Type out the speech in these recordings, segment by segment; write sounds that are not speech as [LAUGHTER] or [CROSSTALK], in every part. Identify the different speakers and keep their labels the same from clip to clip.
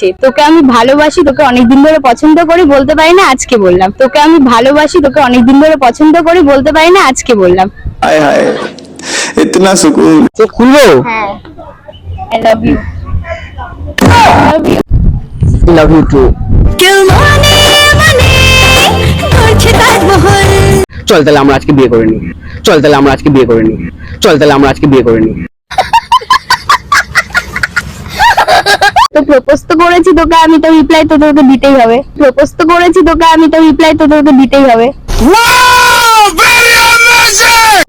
Speaker 1: হচ্ছে তোকে আমি ভালোবাসি তোকে অনেকদিন ধরে পছন্দ করি বলতে পারি না আজকে বললাম। তোকে আমি ভালোবাসি তোকে অনেকদিন ধরে পছন্দ করি বলতে পারি না আজকে বললাম।
Speaker 2: হায় হায় ইতনা সুকুন।
Speaker 3: তো খুলবো?
Speaker 1: হ্যাঁ। I love you love love
Speaker 3: you too কেউ মনে মনে করছে তাজমহল চল তাহলে আমরা আজকে বিয়ে করে নিই চল তাহলে আমরা আজকে বিয়ে করে নিই চল তাহলে আমরা আজকে বিয়ে করে নিই
Speaker 1: তো প্রপোজ তো করেছি তোকে আমি তো রিপ্লাই তো তোকে দিতেই হবে। প্রপোজ তো করেছি তোকে আমি তো রিপ্লাই তো তোকে দিতেই হবে।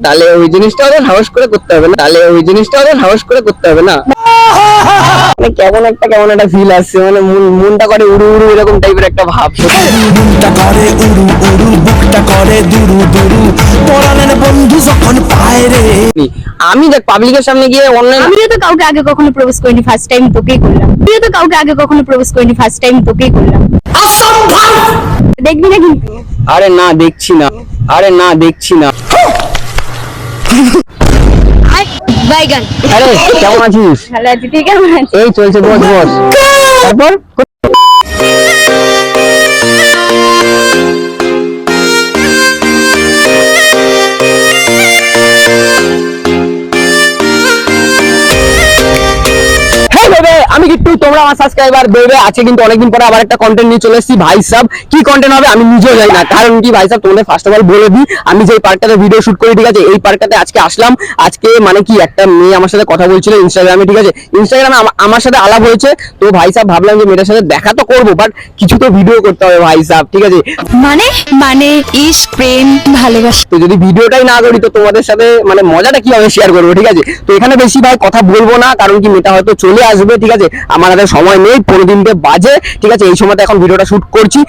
Speaker 3: তাহলে ওই জিনিসটা ওদের সাহস করে করতে হবে না? তাহলে ওই জিনিসটা ওদের সাহস করে করতে হবে না? মানে কেমন একটা কেমন একটা ফিল আসছে মানে মন- মনটা করে উড়ু উড়ু এরকম টাইপের একটা ভাব।
Speaker 4: বুকটা করে উড়ু উড়ু বুকটা করে দুরু দুরু। পরাণের বন্ধু যখন পায় রে।
Speaker 3: আমি দেখ পাবলিকের সামনে গিয়ে অনলাইন
Speaker 1: আমিও তো কাউকে আগে কখনো প্রপোজ করিনি ফার্স্ট টাইম তোকেই করলাম। আমিও তো কাউকে আগে কখনো প্রপোজ করিনি ফার্স্ট টাইম তোকেই করলাম। দেখবি না কিন্তু।
Speaker 3: আরে না দেখছি না। আরে না দেখছি না।
Speaker 1: বাইগান।
Speaker 3: আরে কেমন আছিস?
Speaker 1: ভালো আছি তুই কেমন আছিস?
Speaker 3: এই চলছে বস বস। তারপর? আমি কিন্তু তোমরা আমার সাবস্ক্রাইবার বেবে আছে কিন্তু অনেকদিন পরে আবার একটা কন্টেন্ট নিয়ে চলে এসেছি ভাই সাব। কি কন্টেন্ট হবে আমি নিজেও জানি না। কারণ কি ভাই সাব তোমাদের ফার্স্ট অফ অল বলে দিই আমি যে পার্কটাতে ভিডিও শুট করি ঠিক আছে? এই পার্কটাতে আজকে আসলাম। আজকে মানে কি একটা মেয়ে আমার সাথে কথা বলছিল ইনস্টাগ্রামে ঠিক আছে? ইনস্টাগ্রামে আমার সাথে আলাপ হয়েছে। তো ভাই সাহেব ভাবলাম যে মেয়েটার সাথে দেখা তো করব বাট কিছু তো ভিডিও করতে হবে ভাই সাহেব ঠিক আছে?
Speaker 1: মানে? মানে ইস প্রেম ভালোবাসা।
Speaker 3: তো যদি ভিডিওটাই না করি তো তোমাদের সাথে মানে মজাটা কীভাবে শেয়ার করব ঠিক আছে? তো এখানে বেশি ভাই কথা বলব না কারণ কি মেয়েটা হয়তো চলে আসবে ঠিক আছে? আমার হাতে সময় নেই, পনেরো দিনকে বাজে, ঠিক আছে? এই সময়তে এখন ভিডিওটা শুট করছি।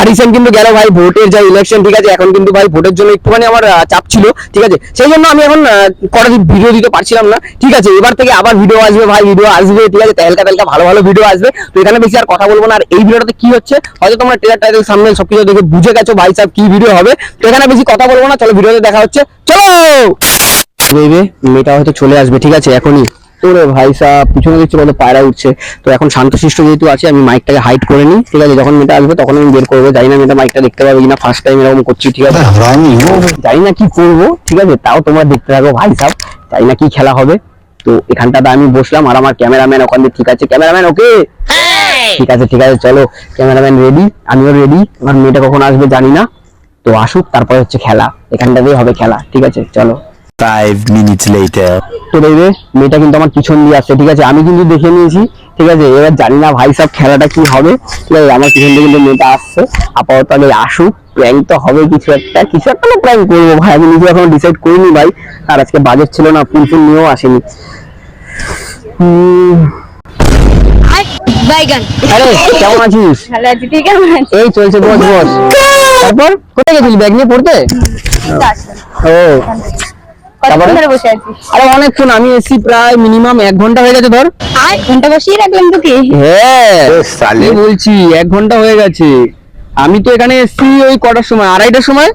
Speaker 3: আর রিসেন্ট কিন্তু গেল ভাই ভোটের যা ইলেকশন ঠিক আছে? এখন কিন্তু ভাই ভোটের জন্য একটুখানি আমার চাপ ছিল, ঠিক আছে? সেই জন্য আমি এখন কটা ভিডিও দিতে পারছিলাম না, ঠিক আছে? এবার থেকে আবার ভিডিও আসবে ভাই ভিডিও আসবে, ঠিক আছে? তেলকা তেলকা ভালো ভালো ভিডিও আসবে। তো এখানে বেশি আর কথা বলব না। আর এই ভিডিওটাতে কি হচ্ছে? হয়তো তোমরা ট্রেলার টাইটেল সামনে সবকিছু দেখে বুঝে গেছো ভাই সাহেব কি ভিডিও হবে। তো এখানে বেশি কথা বলব না, চলো ভিডিওতে দেখা হচ্ছে। চলো! মেয়েটা হয়তো চলে আসবে, ঠিক আছে? এখনই। ওরে ভাই সাহেব পিছনে দেখছি কত পায়রা উঠছে। তো এখন শান্তশিষ্ট যেহেতু আছে আমি মাইকটাকে হাইড করে নিই। ঠিক আছে যখন মেয়েটা আসবে তখন আমি বের করব। জানি না মেয়েটা মাইকটা দেখতে পাবে কিনা ফার্স্ট টাইম এরকম করছি ঠিক আছে? জানি না কি করব ঠিক আছে? তাও তোমরা দেখতে থাকো ভাই সাহেব জানি না কি খেলা হবে। তো এখানটাতে আমি বসলাম আর আমার ক্যামেরাম্যান ওখান দিয়ে ঠিক আছে। Cameraman okay? ঠিক আছে ঠিক আছে চলো। ক্যামেরাম্যান রেডি আমিও রেডি আমার মেয়েটা কখন আসবে জানি না। তো আসুক তারপরে হচ্ছে খেলা। এখানটাতেই হবে খেলা ঠিক আছে? চলো।
Speaker 4: Five minutes later.
Speaker 3: তো দেখবে মেয়েটা কিন্তু আমার পিছন দিয়ে আসছে ঠিক আছে? আমি কিন্তু দেখে নিয়েছি ঠিক আছে? এবার জানি না ভাই সব খেলাটা কি হবে ঠিক আছে? আমার পিছন দিয়ে কিন্তু মেয়েটা আসছে। আপাতত আগে আসুক প্র্যাঙ্ক তো হবে কিছু একটা কিছু একটা না প্র্যাঙ্ক করব ভাই। আমি নিজে এখন ডিসাইড করিনি ভাই আর আজকে বাজেট ছিল না ফুল ফুল নিয়েও আসেনি। হুম,
Speaker 1: বাইগান
Speaker 3: আরে কেমন আছিস?
Speaker 1: ভালো আছি কেমন আছিস?
Speaker 3: এই চলছে বস বস তারপর কোথায় গেছিলি ব্যাগ নিয়ে পড়তে? ও। আরে অনেকক্ষণ আমি এসছি প্রায় মিনিমাম এক ঘণ্টা হয়ে গেছে ধর।
Speaker 1: এক ঘণ্টা বসিয়ে রাখলাম তোকে?
Speaker 3: হ্যাঁ কি বলছি এক ঘণ্টা হয়ে গেছে। আমি তো এখানে এসছি ওই কটার সময়? আড়াইটার সময়?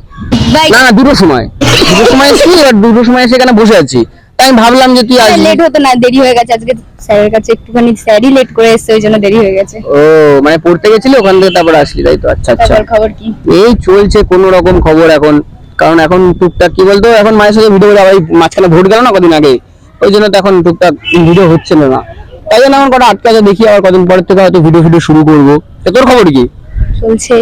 Speaker 3: না না দুটোর সময়। দুটোর সময় এসছি এবার দুটোর সময় এসে এখানে বসে আছি। তাই আমি ভাবলাম যে তুই আসবি।
Speaker 1: লেট হতো না দেরি হয়ে গেছে। আজকে স্যারের কাছে একটুখানি স্যারই লেট করে এসছে ওই জন্য দেরি হয়ে গেছে।
Speaker 3: ও মানে পড়তে গেছিলি ওখান থেকে তারপর আসলি তাই তো? আচ্ছা আচ্ছা।
Speaker 1: খবর কি?
Speaker 3: এই চলছে কোনো রকম খবর এখন। কারণ এখন টুকটাক কি বলতো এখন মায়ের সাথে ভিডিও আবার মাঝখানে ভোট গেল না কদিন আগে? ওই জন্য তো এখন টুকটাক ভিডিও হচ্ছে না। তাই জন্য এখন কটা আটকে আছে দেখি আবার কদিন পরের থেকে হয়তো ভিডিও ভিডিও শুরু করব। তা তোর খবর কি?
Speaker 1: চলছে।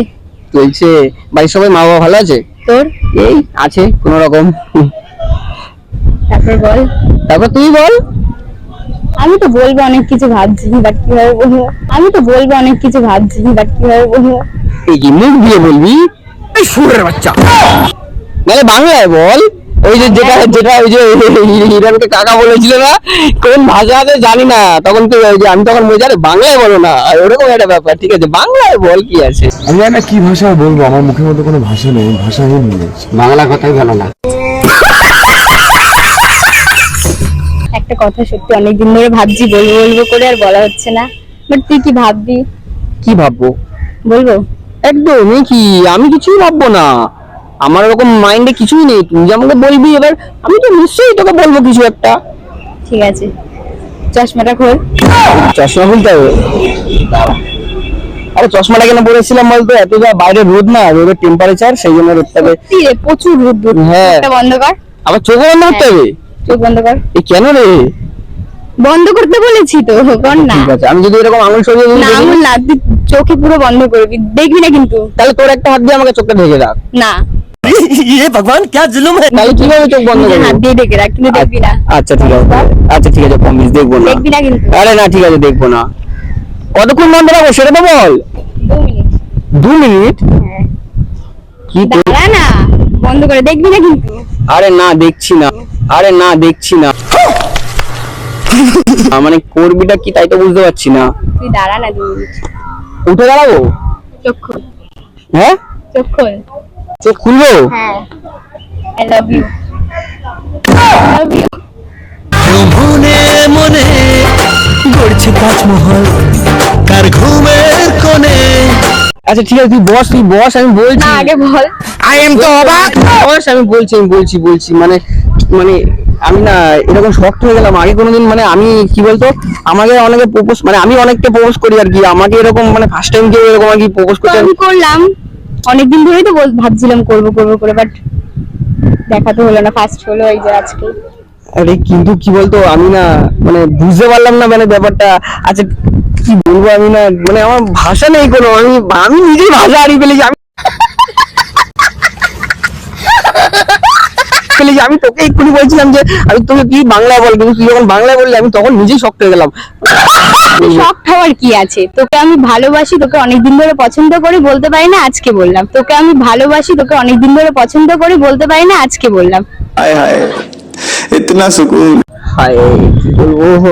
Speaker 3: চলছে। বাড়ির সবাই মা বাবা ভালো আছে?
Speaker 1: তোর?
Speaker 3: এই আছে কোন রকম।
Speaker 1: তারপর বল।
Speaker 3: তারপর তুই বল।
Speaker 1: আমি তো বলব অনেক কিছু ভাবছি বাট কীভাবে বলব? আমি তো বলব অনেক কিছু ভাবছি বাট কীভাবে বলব?
Speaker 3: এই কি মুখ দিয়ে বলবি? সুরের বাচ্চা। মানে বাংলায় বল। ওই যে যেটা যেটা ওই যে হিরানকে কাকা বলেছিল না কোন ভাষাতে জানি না। তখন তো ওই যে আমি তখন বলছি আরে বাংলায় বলো না। ওরকম একটা ব্যাপার ঠিক আছে? বাংলায় বল কি আছে?
Speaker 5: আমি জানি না কি ভাষা বলব আমার মুখের মধ্যে কোনো ভাষা নেই ভাষাহীন হয়ে
Speaker 3: বাংলা কথাই ভালো না।
Speaker 1: একটা কথা সত্যি অনেকদিন ধরে ভাবছি বলব বলব করে আর বলা হচ্ছে না। বাট তুই কি ভাববি?
Speaker 3: কি ভাববো?
Speaker 1: বলব?
Speaker 3: একদমই কি আমি কিছুই ভাববো না। আমার ওরকম মাইন্ডে কিছুই নেই। তুই যে আমাকে বলবি এবার আমি তো নিশ্চয়ই তোকে বলব কিছু একটা।
Speaker 1: ঠিক আছে। চশমাটা খোল।
Speaker 3: চশমা খুলতে হবে? আরে চশমাটা কেন পরেছিলাম বলতো? এত যা বাইরে রোদ না রোদের টেম্পারেচার সেই জন্য রোদটাকে
Speaker 1: সত্যি রে প্রচুর রোদ্দুর
Speaker 3: হ্যাঁ।
Speaker 1: চোখটা বন্ধ কর।
Speaker 3: আবার চোখ বন্ধ করতে হবে?
Speaker 1: চোখ বন্ধ কর।
Speaker 3: এই কেন রে?
Speaker 1: বন্ধ করতে বলেছি তো কর না।
Speaker 3: ঠিক আছে আমি যদি এরকম আঙুল সরিয়ে দিই
Speaker 1: না আঙুল না চোখে পুরো বন্ধ করবি দেখবি না কিন্তু।
Speaker 3: তাহলে তোর একটা হাত দিয়ে আমাকে চোখটা ঢেকে রাখ।
Speaker 1: না।
Speaker 4: ये भगवान क्या जुल्म है
Speaker 3: তাহলে কিভাবে চোখ বন্ধ
Speaker 1: নিজের
Speaker 3: করবো
Speaker 1: হাত দিয়ে ঢেকে রাখ কিন্তু দেখবি না
Speaker 3: আচ্ছা ঠিক আছে আচ্ছা ঠিক আছে প্রমিস দেখবো না
Speaker 1: দেখবি না কিন্তু
Speaker 3: আরে না ঠিক আছে দেখবো না কতক্ষণ বন্ধ রাখবো সেটা তো বল
Speaker 1: দু মিনিট
Speaker 3: দু মিনিট
Speaker 1: হ্যাঁ
Speaker 3: কি কর-
Speaker 1: দাঁড়া না বন্ধ করে দেখবি না কিন্তু
Speaker 3: আরে না দেখছি না আরে না দেখছি না আ, মানে করবিটা কি তাই তো বুঝতে পারছি না
Speaker 1: তুই দাঁড়া না দু মিনিট
Speaker 3: উঠে দাঁড়াবো
Speaker 1: চোখ খোল
Speaker 3: হ্যাঁ
Speaker 1: চোখ
Speaker 3: চোখ খুলবো?
Speaker 1: হ্যাঁ। I love you love you
Speaker 4: মনে মনে গড়ছে তাজমহল কার ঘুমের কোণে।
Speaker 3: আচ্ছা ঠিক আছে তুই বস তুই বস আমি বলছি।
Speaker 1: না আগে বল।
Speaker 3: আই এম তো অবাক বস আমি বলছি আমি বলছি বলছি মানে মানে আমি না এরকম শক্ত হয়ে গেলাম। আগে কোনোদিন মানে আমি কি বলতো আমাকে অনেকে প্রপোজ মানে আমি অনেককে প্রপোজ করি আর কি। আমাকে এরকম মানে ফার্স্ট টাইম কেউ এরকম আর কি প্রপোজ করতে
Speaker 1: আমি করলাম। অনেকদিন ধরেই তো ভাবছিলাম করব করব করে বাট দেখা তো হলো না ফার্স্ট হলো এই যে আজকে।
Speaker 3: আরে কিন্তু কি বলতো, আমি না মানে বুঝতে পারলাম না মানে ব্যাপারটা। আচ্ছা কি বলব আমি না মানে আমার ভাষা নেই কোনো, আমি আমি নিজেই ভাষা হারিয়ে ফেলেছি, আমি ফেলেছি আমি তোকে এক্ষুনি বলছিলাম যে আমি তোকে তুই বাংলায় বল কিন্তু তুই যখন বাংলায় বললি আমি তখন নিজেই শক হয়ে গেলাম।
Speaker 1: শখ হওয়ার কি আছে? তোকে আমি ভালোবাসি তোকে অনেকদিন ধরে পছন্দ করি বলতে পারি না আজকে বললাম। তোকে আমি ভালোবাসি তোকে অনেকদিন ধরে পছন্দ করি বলতে পারি না আজকে বললাম।
Speaker 2: হায় হায় ইতনা সুকুন।
Speaker 3: হায় কি বলব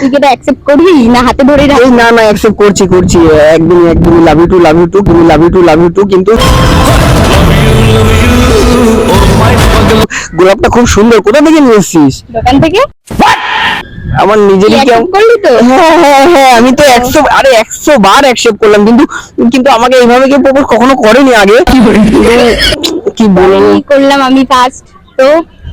Speaker 1: তুই কি অ্যাকসেপ্ট করবি? না হাতে ধরে
Speaker 3: রাখবি না না অ্যাকসেপ্ট করছি করছি। একদিন একদিন love you too love you too love you too love you too কিন্তু গোলাপটা খুব সুন্দর। কোথা থেকে নিয়ে এসেছিস?
Speaker 1: দোকান থেকে?
Speaker 3: আমার নিজেরই কেমন
Speaker 1: করলি তো?
Speaker 3: হ্যাঁ হ্যাঁ হ্যাঁ আমি তো একশো আরে একশো বার অ্যাকসেপ্ট করলাম কিন্তু কিন্তু আমাকে এইভাবে কেউ প্রপোজ কখনো করেনি আগে। কি বলব
Speaker 1: কি করলাম আমি ফার্স্ট তো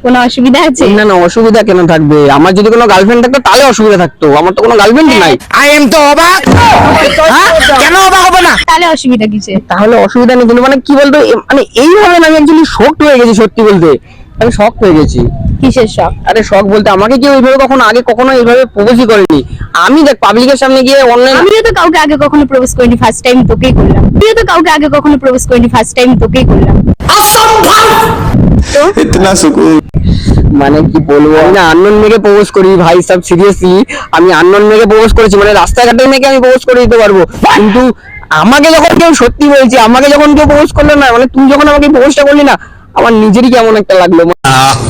Speaker 1: কোনো অসুবিধা আছে?
Speaker 3: না না অসুবিধা কেন থাকবে? আমার যদি কোনো গার্লফ্রেন্ড থাকতো তাহলে অসুবিধা থাকতো। আমার তো কোনো গার্লফ্রেন্ড হ্যাঁ। নাই। আই এম তো অবাক কেন অবাক হব না?
Speaker 1: তাহলে অসুবিধা কিছে
Speaker 3: তাহলে অসুবিধা নেই কিন্তু মানে কি বলতো মানে এই ভাবে আমি একচুয়ালি শক হয়ে গেছি সত্যি বলতে। আমি শক হয়ে গেছি।
Speaker 1: কিসের শক
Speaker 3: আরে শক বলতে আমাকে কি এইভাবে কখনো আগে কখনো এইভাবে প্রপোজই করেনি। আমি দেখ পাবলিকের সামনে গিয়ে অনলাইন
Speaker 1: আমি তো কাউকে আগে কখনো প্রপোজ করিনি ফার্স্ট টাইম তোকেই করলাম। তুই তো কাউকে আগে কখনো প্রপোজ করিনি ফার্স্ট টাইম তোকেই করলাম।
Speaker 2: অসম্ভব! ইতনা সুকুন।
Speaker 3: মানে কি বলব? আমি না আননোন মেয়েকে প্রপোজ করি ভাই সব সিরিয়াসলি আমি আননোন মেয়েকে প্রপোজ করেছি মানে রাস্তাঘাটে মেয়েকে আমি প্রপোজ করে দিতে পারব। কিন্তু আমাকে যখন কেউ সত্যি বলছি আমাকে যখন কেউ প্রপোজ করল না মানে তুই যখন আমাকে প্রপোজটা করলি না আমার নিজেরই কেমন একটা লাগল।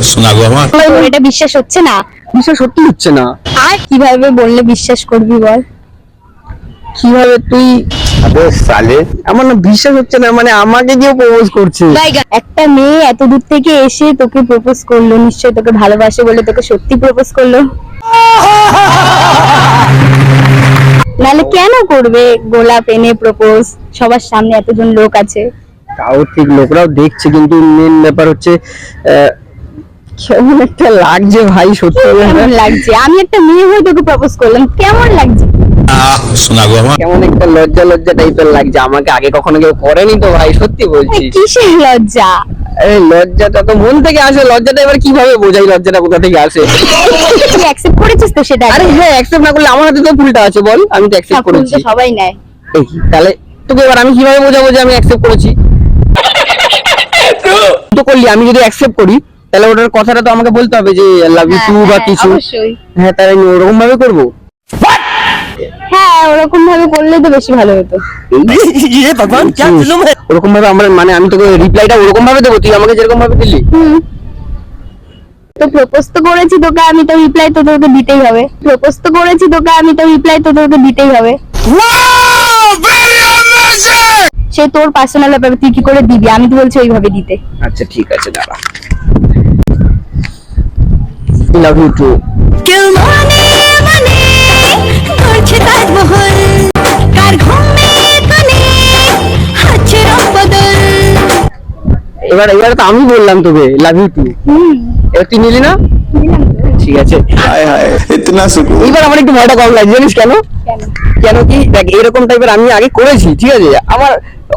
Speaker 6: শোনা আমার।
Speaker 1: এটা বিশ্বাস হচ্ছে না?
Speaker 3: বিষয় সত্যি হচ্ছে না।
Speaker 1: আর কীভাবে বললে বিশ্বাস করবি বল?
Speaker 3: কীভাবে তুই আমার না বিশ্বাস হচ্ছে না মানে আমাকে কেউ প্রপোজ করছে।
Speaker 1: একটা মেয়ে এত দূর থেকে এসে তোকে প্রপোজ করল নিশ্চয় তোকে ভালোবাসে বলে তোকে সত্যি প্রপোজ করল। নাহলে কেন করবে গোলাপ এনে প্রপোজ সবার সামনে এতজন লোক আছে।
Speaker 3: তাও ঠিক লোকরাও দেখছে কিন্তু মেন ব্যাপার হচ্ছে আহ, কেমন একটা লাগছে ভাই সত্যি
Speaker 1: লাগছে? আমি একটা মেয়ে হয়ে তোকে প্রপোজ করলাম কেমন লাগছে?
Speaker 6: শোনা গো আমার।
Speaker 3: কেমন একটা লজ্জা লজ্জা টাইপের লাগছে আমাকে আগে কখনো কেউ করেনি তো ভাই সত্যি বলছি।
Speaker 1: কিসের লজ্জা?
Speaker 3: আরে লজ্জাটা তো মন থেকে আসে লজ্জাটা এবার কীভাবে বোঝাই লজ্জাটা কোথা থেকে আসে?
Speaker 1: অ্যাকসেপ্ট করেছিস তো সেটা
Speaker 3: আরে হ্যাঁ অ্যাকসেপ্ট না করলে আমার হাতে তো ফুলটা আছে বল আমি তো অ্যাকসেপ্ট করেছি।
Speaker 1: সবাই নেয়।
Speaker 3: তাহলে তোকে এবার আমি কীভাবে বোঝাবো যে আমি অ্যাকসেপ্ট করেছি? তো করলি আমি যদি অ্যাকসেপ্ট করি তাহলে ওটার কথাটা তো আমাকে বলতে হবে যে লাভ ইউ টু বা
Speaker 1: হ্যাঁ,
Speaker 3: কিছু। হ্যাঁ তাহলে আমি ওরকম ভাবে করব?
Speaker 1: হ্যাঁ ওরকম ভাবে করলে তো বেশি ভালো হতো।
Speaker 4: ইয়ে ভগবান কি
Speaker 3: ওরকম ভাবে মানে আমি তোকে রিপ্লাইটা ওরকম ভাবে দেবো তুই আমাকে যেরকম ভাবে দিলি।
Speaker 1: তো প্রপোজ তো করেছি তোকে আমি তো রিপ্লাই তো তোকে দিতেই হবে। প্রপোজ তো করেছি তোকে আমি তো রিপ্লাই তো তোকে দিতেই হবে। সে তোর পার্সোনাল ব্যাপার তুই কি করে দিবি? আমি তো বলছি ওইভাবে দিতে।
Speaker 3: আচ্ছা ঠিক আছে দাদা লাভ ইউ টু এবার এবার তো আমি বললাম তোকে লাভ ইউ টু এবার তুই নিলি না? ঠিক আছে। এবার আমার একটু ভয়টা কম লাগছে জানিস কেন?
Speaker 1: কেন
Speaker 3: কি? দেখ এরকম টাইপের আমি আগে করেছি ঠিক আছে? আমার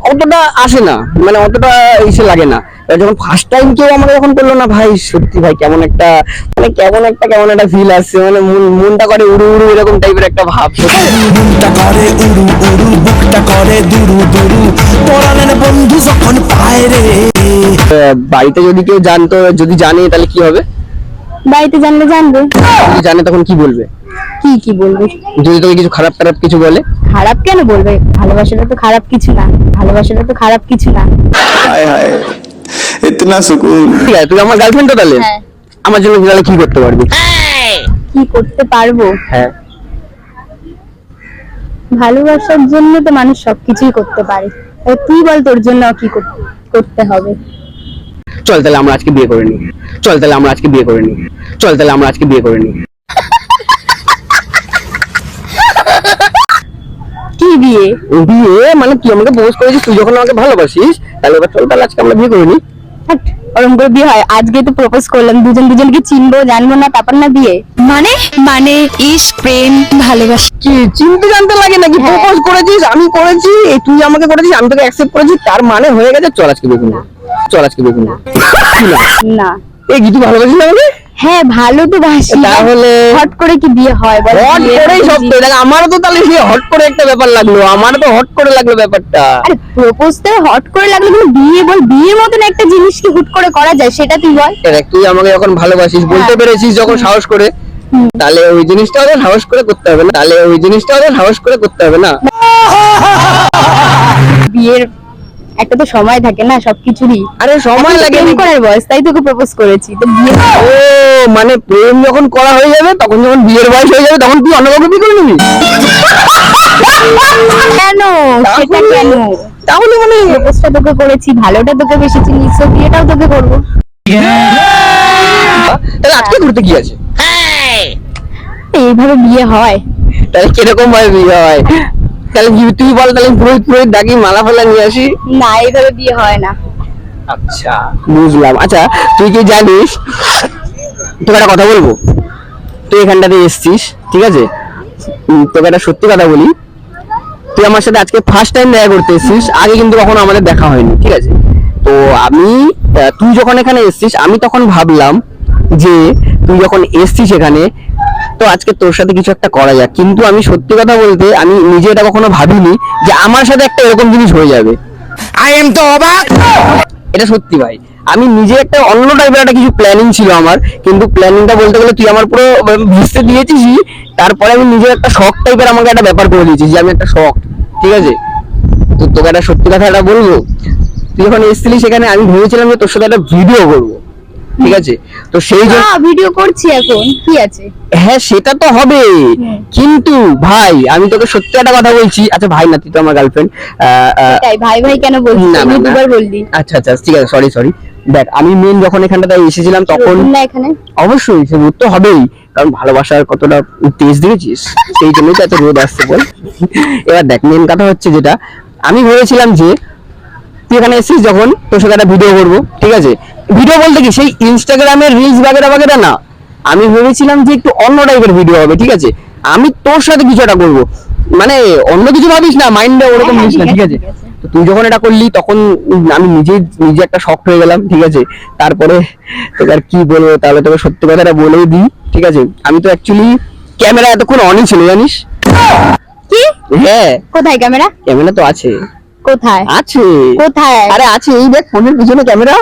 Speaker 3: অতটা আসে না মানে অতটা ইসে লাগে না। যখন ফার্স্ট টাইম কেউ আমাকে যখন করল না ভাই সত্যি ভাই কেমন একটা মানে কেমন একটা কেমন একটা ফিল আসছে মানে মন- মনটা করে উড়ু উড়ু এরকম টাইপের একটা ভাব
Speaker 4: মনটা করে উড়ু উড়ু বুকটা করে দুরু দুরু। বন্ধু যখন পায় রে।
Speaker 3: বাড়িতে যদি কেউ জানতো যদি জানে তাহলে কি হবে?
Speaker 1: বাড়িতে জানলে জানবে।
Speaker 3: যদি জানে তখন কি বলবে?
Speaker 1: কি কি বলবে?
Speaker 3: যদি তোকে কিছু খারাপ খারাপ কিছু বলে?
Speaker 1: খারাপ কেন বলবে? ভালোবাসাটা তো খারাপ কিছু না। ভালোবাসাটা তো খারাপ কিছু না।
Speaker 2: হায় হায় এতনা সুকুন।
Speaker 3: ঠিক আছে তুই আমার গার্লফ্রেন্ড তো তাহলে?
Speaker 1: হ্যাঁ।
Speaker 3: আমার জন্য তাহলে কি করতে পারবি?
Speaker 1: কি করতে পারব?
Speaker 3: হ্যাঁ।
Speaker 1: ভালোবাসার জন্য তো মানুষ সবকিছুই করতে পারে। তুই বল তোর জন্য কি করতে হবে?
Speaker 3: চল তাহলে আমরা আজকে বিয়ে করে নিই। চল তাহলে আমরা আজকে বিয়ে করে নিই। চল তাহলে আমরা আজকে বিয়ে করে নিই।
Speaker 1: কি বিয়ে?
Speaker 3: বিয়ে? মানে তুই আমাকে প্রপোজ করেছিস? তুই যখন আমাকে ভালোবাসিস তাহলে এবার চল তাহলে আজকে আমরা বিয়ে করে নিই।
Speaker 1: করে বিয়ে হয় আজকে তো প্রপোজ করলাম দুজন দুজনকে চিনবো জানব না তারপর না বিয়ে
Speaker 7: মানে মানে ইস প্রেম ভালোবাসা
Speaker 3: কি চিনতে জানতে লাগে নাকি?
Speaker 1: হ্যাঁ।
Speaker 3: প্রপোজ করেছিস আমি করেছি তুই আমাকে করেছিস আমি তোকে অ্যাকসেপ্ট করেছি তার মানে হয়ে গেছে চল আজকে বেগুন চল আজকে বেগুন না।
Speaker 1: না
Speaker 3: এই কি তুই ভালোবাসিস না আমাকে?
Speaker 1: হ্যাঁ ভালো তো বাসি।
Speaker 3: তাহলে-
Speaker 1: হট করে কি বিয়ে হয়? বল
Speaker 3: হট করেই সব তো দেখ আমারও তো তাহলে সেই হট করে একটা ব্যাপার লাগল। আমারও তো হট করে লাগল ব্যাপারটা।
Speaker 1: আরে প্রপোজ তো হট করে লাগল কিন্তু বিয়ে বল বিয়ের মতন একটা জিনিস কি হুট করে করা যায় সেটা তুই বল।
Speaker 3: দেখ তুই আমাকে যখন ভালোবাসিস বলতে
Speaker 1: হ্যাঁ।
Speaker 3: পেরেছিস যখন সাহস করে তাহলে ওই জিনিসটা ওদের সাহস করে করতে হবে না। তাহলে ওই জিনিসটা ওদের সাহস করে করতে হবে না।
Speaker 1: বিয়ের একটা তো সময় থাকে না সবকিছুরই।
Speaker 3: আরে সময় লাগে
Speaker 1: প্রেম করার বয়স তাই তোকে প্রপোজ করেছি তো বিয়ে
Speaker 3: ও মানে প্রেম যখন করা হয়ে যাবে তখন যখন বিয়ের বয়স হয়ে যাবে তখন তুই অন্য কাউকে বিয়ে করে নিবি?
Speaker 1: কেন? সেটা কেন?
Speaker 3: তাহলে মানে
Speaker 1: প্রপোজটা তোকে করেছি ভালোটা তোকে বেশি চিনি তো বিয়েটাও তোকে করব।
Speaker 3: তাহলে আজকে ঘুরতে কি আছে?
Speaker 1: এইভাবে বিয়ে হয়।
Speaker 3: তাহলে কীরকম ভাবে বিয়ে হয়? তাহলে কি তুই বল তাহলে পুরোহিত পুরোহিত ডাকি মালা ফালা নিয়ে আসি।
Speaker 1: না এইভাবে বিয়ে হয় না।
Speaker 3: আচ্ছা। বুঝলাম। আচ্ছা তুই কি জানিস? তোকে একটা কথা বলব? তুই এখানটাতে এসছিস ঠিক আছে? তোকে একটা সত্যি কথা বলি। তুই আমার সাথে আজকে ফার্স্ট টাইম দেখা করতে এসছিস আগে কিন্তু কখনো আমাদের দেখা হয়নি ঠিক আছে? তো আমি আহ, তুই যখন এখানে এসছিস আমি তখন ভাবলাম যে তুই যখন এসছিস এখানে তো আজকে তোর সাথে কিছু একটা করা যাক। কিন্তু আমি সত্যি কথা বলতে আমি নিজে এটা কখনো ভাবিনি যে আমার সাথে একটা এরকম জিনিস হয়ে যাবে।
Speaker 4: আই এম তো অবাক
Speaker 3: এটা সত্যি ভাই। আমি নিজে একটা অন্য টাইপের একটা কিছু প্ল্যানিং ছিল আমার কিন্তু প্ল্যানিংটা বলতে গেলে তুই আমার পুরো ভিজতে দিয়েছিস তারপরে আমি নিজের একটা শখ টাইপের আমাকে একটা ব্যাপার করে দিয়েছিস যে আমি একটা শখ ঠিক আছে? তো তোকে একটা সত্যি কথা একটা বলব? তুই যখন এসেছিলি সেখানে আমি ভেবেছিলাম যে তোর সাথে একটা ভিডিও করব। ঠিক আছে? তো সেই জন্য
Speaker 1: ভিডিও করছি এখন। কি আছে?
Speaker 3: হ্যাঁ সেটা তো হবে। কিন্তু ভাই আমি তোকে সত্যি একটা কথা বলছি। আচ্ছা ভাই না তুই তো আমার গার্লফ্রেন্ড
Speaker 1: তাই ভাই ভাই কেন বলছিস? আমি দুবার বললি।
Speaker 3: আচ্ছা আচ্ছা ঠিক আছে সরি সরি দেখ আমি মেন যখন এখানটাতে এসেছিলাম তখন
Speaker 1: না এখানে?
Speaker 3: অবশ্যই সে তো হবেই। কারণ ভালোবাসার কতটা তেজ দিয়েছিস সেই জন্যই তো এত রোদ আসছে বল। এবার দেখ মেন কথা হচ্ছে যেটা। আমি ভেবেছিলাম যে তুই এখানে এসেছিস যখন তোর সাথে একটা ভিডিও করব ঠিক আছে? ভিডিও বলতে কি সেই ইনস্টাগ্রামের রিলস বাগেরা বাগেরা না। আমি ভেবেছিলাম যে একটু অন্য টাইপের ভিডিও হবে ঠিক আছে? আমি তোর সাথে কিছু একটা করব। মানে অন্য কিছু ভাবিস না মাইন্ডে ওরকম
Speaker 1: হ্যাঁ,
Speaker 3: নিস না
Speaker 1: ঠিক আছে।
Speaker 3: তো তুই যখন এটা করলি তখন আমি নিজে নিজে একটা শখ হয়ে গেলাম ঠিক আছে? তারপরে তোকে আর কি বলব তাহলে তোকে সত্যি কথাটা বলেই দিই ঠিক আছে? আমি তো অ্যাকচুয়ালি ক্যামেরা এতক্ষণ অনই ছিল জানিস?
Speaker 1: কি?
Speaker 3: হ্যাঁ।
Speaker 1: কোথায় ক্যামেরা
Speaker 3: ক্যামেরা তো আছে।
Speaker 1: কোথায়?
Speaker 3: আছে।
Speaker 1: কোথায়?
Speaker 3: আরে আছে এই দেখ ফোনের পিছনে ক্যামেরা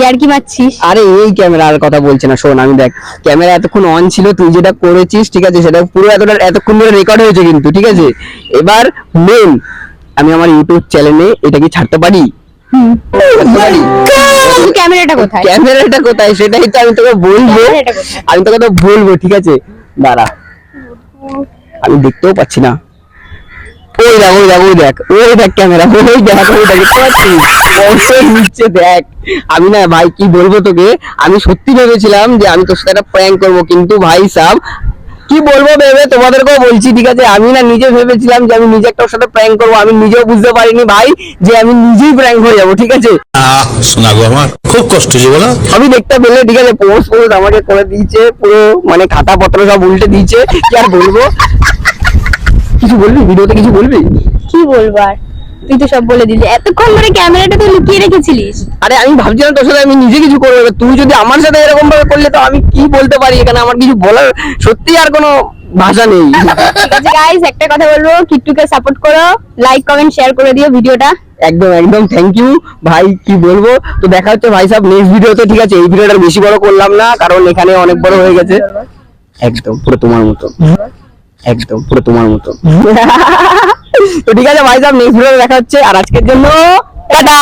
Speaker 1: ইয়ার কি মারছিস?
Speaker 3: আরে এই ক্যামেরা আর কথা বলছে না শোন আমি দেখ ক্যামেরা এতক্ষণ অন ছিল তুই যেটা করেছিস ঠিক আছে সেটা পুরো এতটা এতক্ষণ ধরে রেকর্ড হয়েছে কিন্তু ঠিক আছে? এবার মেন আমি আমার ইউটিউব চ্যানেলে এটা কি ছাড়তে পারি?
Speaker 1: ক্যামেরাটা কোথায়?
Speaker 3: ক্যামেরাটা কোথায়? সেটাই তো আমি তোকে বলব। আমি তোকে তো বলব ঠিক আছে? দাঁড়া। আমি দেখতেও পাচ্ছি না। ওই দেখ ওই দেখ ওই দেখ ওই দেখ ক্যামেরা ওই দেখ ওই দেখ নিচ্ছে দেখ। আমি না ভাই কি বলব তোকে? আমি সত্যি ভেবেছিলাম যে আমি তোর সাথে একটা প্র্যাঙ্ক করব কিন্তু ভাই সাহ কি বলব ভেবে তোমাদেরকেও বলছি ঠিক আছে? আমি না নিজে ভেবেছিলাম যে আমি নিজে একটা ওর সাথে প্র্যাঙ্ক করব আমি নিজেও বুঝতে পারিনি ভাই যে আমি নিজেই প্র্যাঙ্ক হয়ে যাব ঠিক আছে?
Speaker 6: আহ আমার খুব কষ্ট বলো।
Speaker 3: আমি দেখতে পেলে ঠিক আছে? পোস্ট পোস্ট আমাকে করে দিয়েছে পুরো মানে খাতা পত্র সব উল্টে দিয়েছে কি আর বলব? কিছু বলবি? ভিডিওতে কিছু বলবি?
Speaker 1: কি বলব আর? তুই তো সব বলে দিলি। এতক্ষণ ধরে ক্যামেরাটা তুই লুকিয়ে রেখেছিলিস।
Speaker 3: আরে আমি ভাবছিলাম তোর সাথে আমি নিজে কিছু করব তুই যদি আমার সাথে এরকম ভাবে করলে তো আমি কি বলতে পারি? এখানে আমার কিছু বলার সত্যি আর কোনো ভাষা নেই। [LAUGHS]
Speaker 1: গাইস একটা কথা বলব কিট্টুকে সাপোর্ট করো লাইক কমেন্ট শেয়ার করে দিও ভিডিওটা।
Speaker 3: একদম একদম থ্যাংক ইউ ভাই কি বলব? তো দেখা হচ্ছে ভাই সাহেব নেক্সট ভিডিওতে ঠিক আছে? এই ভিডিওটা বেশি বড় করলাম না কারণ এখানে অনেক বড় হয়ে গেছে। একদম পুরো তোমার মতো। একদম, পুরো তোমার মতো। [LAUGHS] তো ঠিক আছে, ভাই সাহেব নেক্সট ভিডিও দেখা হচ্ছে। আর আজকের জন্য, টাটা!